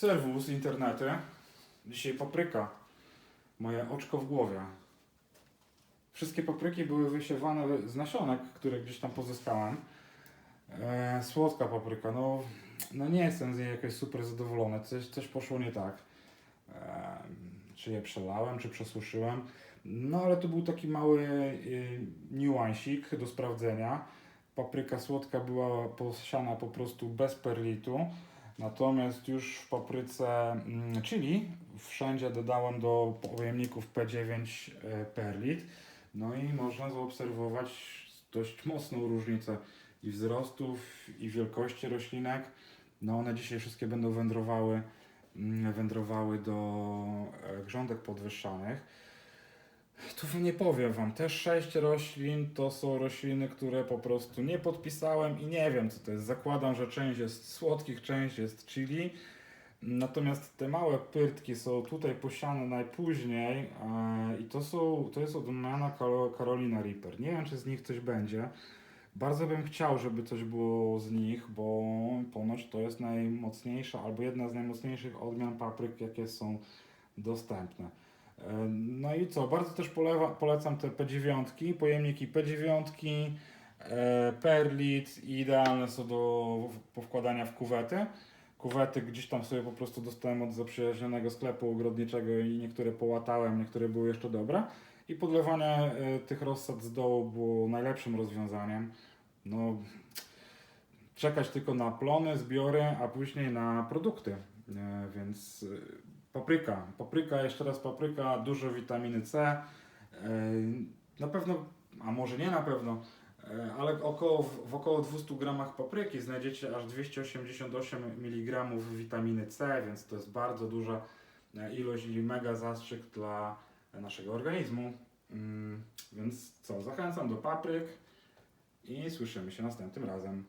Serwus, internety. Dzisiaj papryka. Moje oczko w głowie. Wszystkie papryki były wysiewane z nasionek, które gdzieś tam pozyskałem. E, słodka papryka. No, no nie jestem z niej jakoś super zadowolony. Coś, coś poszło nie tak. E, czy je przelałem, czy przesuszyłem. No ale to był taki mały y, niuansik do sprawdzenia. Papryka słodka była posiana po prostu bez perlitu. Natomiast już w papryce mm, chili wszędzie dodałem do pojemników P9 e, perlit. No i można zaobserwować dość mocną różnicę i wzrostów, i wielkości roślinek. No one dzisiaj wszystkie będą wędrowały, mm, wędrowały do e, grządek podwyższanych. Tu nie powiem Wam, te sześć roślin to są rośliny, które po prostu nie podpisałem i nie wiem co to jest. Zakładam, że część jest słodkich, część jest chili. Natomiast te małe pyrtki są tutaj posiane najpóźniej e, i to są, to jest odmiana Carolina Reaper. Nie wiem, czy z nich coś będzie. Bardzo bym chciał, żeby coś było z nich, bo ponoć to jest najmocniejsza albo jedna z najmocniejszych odmian papryk, jakie są dostępne. No i co, bardzo też polewa, polecam te P9, pojemniki P9, e, Perlit i idealne są do powkładania w kuwety. Kuwety gdzieś tam sobie po prostu dostałem od zaprzyjaźnionego sklepu ogrodniczego i niektóre połatałem, niektóre były jeszcze dobre. I podlewanie e, tych rozsad z dołu było najlepszym rozwiązaniem. No, czekać tylko na plony, zbiory, a później na produkty. E, Więc papryka, papryka, jeszcze raz papryka, dużo witaminy C. E, Na pewno, a może nie na pewno, e, ale około, w około 200 gramach papryki znajdziecie aż 288 mg witaminy C, więc to jest bardzo duża e, ilość i mega zastrzyk dla naszego organizmu. Mm, Więc co, zachęcam do papryk i słyszymy się następnym razem.